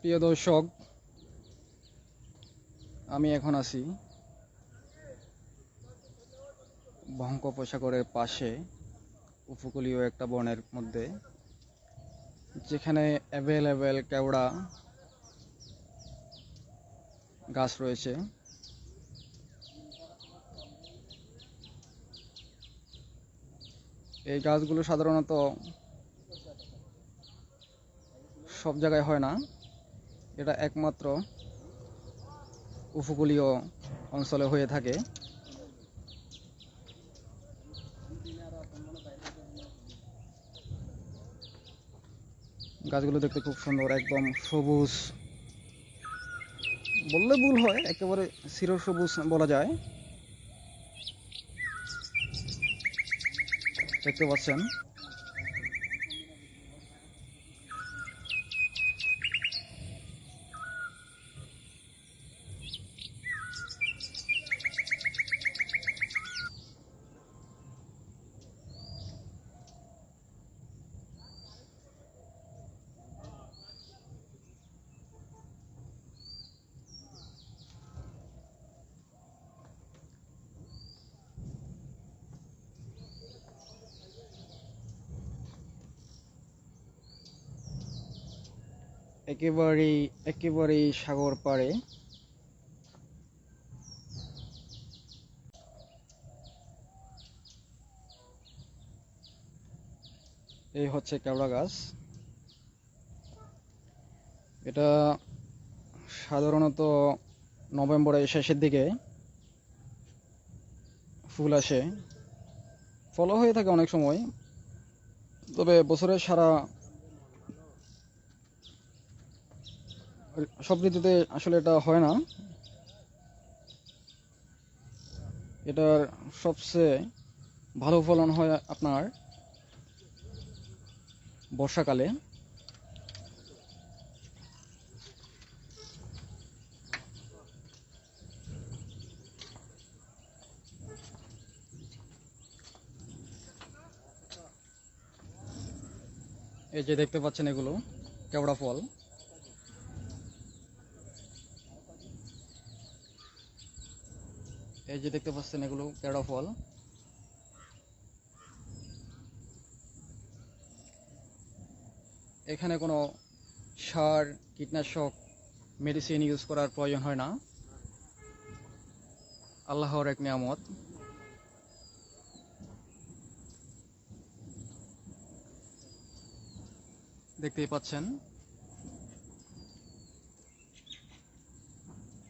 প্রিয় দর্শক, আমি এখন আছি বঙ্গোপসাগরের পাশে উপকূলীয় একটা বনের মধ্যে, যেখানে অ্যাভেলেবেল কেওড়া গাছ রয়েছে। এই গাছগুলো সাধারণত সব জায়গায় হয় না। এটা একমাত্র উপকূলীয় অঞ্চলে হয়ে থাকে। গাছগুলো দেখতে খুব সুন্দর, একদম সবুজ। বললে ভুল হয়, একেবারে চির সবুজ বলা যায়। দেখতে পাচ্ছেন একেবারেই একেবারেই সাগর পাড়ে। এই হচ্ছে কেওড়া গাছ। এটা সাধারণত নভেম্বরের শেষের দিকে ফুল আসে। ফলও হয়ে থাকে অনেক সময়, তবে বছরের সারা সব ঋতুতে আসলে এটা হয় না। এটার সবচেয়ে ভালো ফলন হয় আপনার বর্ষাকালে। এই যে দেখতে পাচ্ছেন এগুলো, কেওড়া ফল। এই যে দেখতে পাচ্ছেন এগুলো, কেওড়া ফল। এখানে কোনো সার, কীটনাশক মেডিসিন ইউজ করার প্রয়োজন হয় না। আল্লাহর এক নিয়ামত। দেখতেই পাচ্ছেন।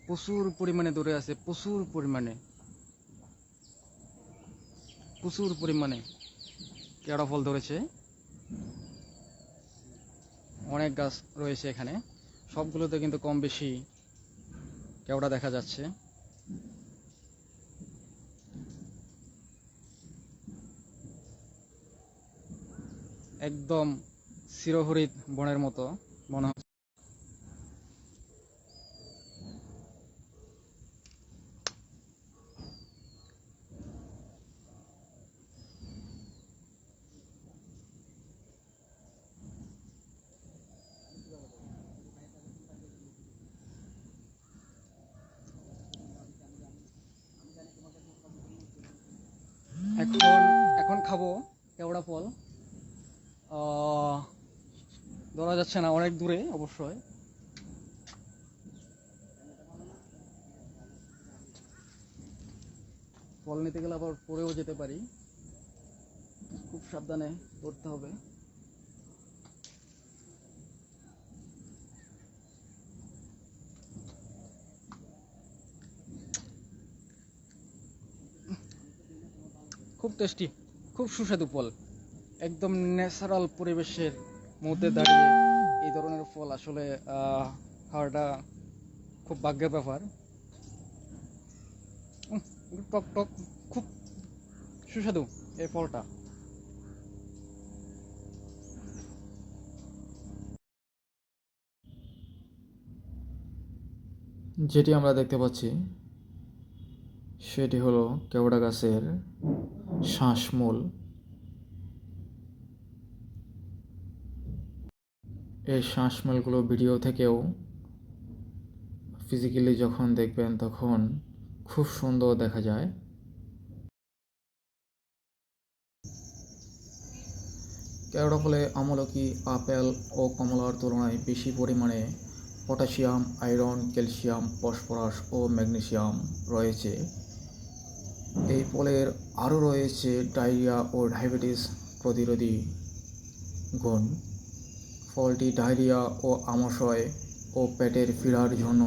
প্রচুর পরিমাণে ধরে আছে, প্রচুর পরিমাণে। প্রচুর পরিমাণে কেওড়া ফল ধরেছে। অনেক গাছ রয়েছে এখানে। সবগুলোতে কিন্তু কম বেশি কেওড়া দেখা যাচ্ছে। একদম চিরহরিত বনের মতো মনে হচ্ছে। এখন এখন খাব কেওড়া ফল। ধরা যাচ্ছে না, অনেক দূরে অবশ্যই। ফল নিতে গেলে আবার পরেও যেতে পারি। খুব সাবধানে করতে হবে। খুব টেস্টি খুব সুস্বাদু ফল। একদম ন্যাচারাল পরিবেশের মধ্যে দাঁড়িয়ে এই ধরনের ফল আসলে খাওয়াটা খুব ভাগ্যের ব্যাপার। টক টক, খুব সুস্বাদু এই ফলটা। যেটি আমরা দেখতে পাচ্ছি, সেটি হলো কেওড়া গাছের শ্বাসমূল। এই শ্বাসমেলগুলো ভিডিও থেকেও ফিজিক্যালি যখন দেখবেন তখন খুব সুন্দর দেখা যায়। কেওড়া ফলে আমলকি, আপেল ও কমলার তুলনায় বেশি পরিমাণে পটাশিয়াম, আয়রন, ক্যালসিয়াম, ফসফরাস ও ম্যাগনেসিয়াম রয়েছে। এই ফলের আরও রয়েছে ডায়রিয়া ও ডায়াবেটিস প্রতিরোধী গুণ। ফলটি ডায়রিয়া ও আমাশয় ও পেটের পীড়ার জন্য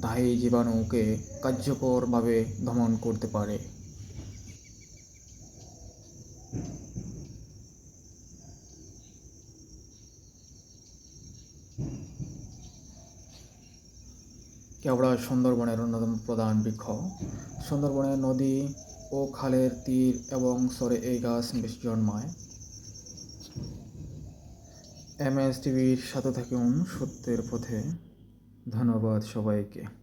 দায়ী জীবাণুকে কার্যকরভাবে দমন করতে পারে। কেওড়া সুন্দরবনের অন্যতম প্রধান বৃক্ষ। সুন্দরবনের নদী ও খালের তীর এবং সরে এই গাছ বেশি জন্মায়। এম এস টিভির সাথে থাকুন সত্যের পথে। ধন্যবাদ সবাইকে।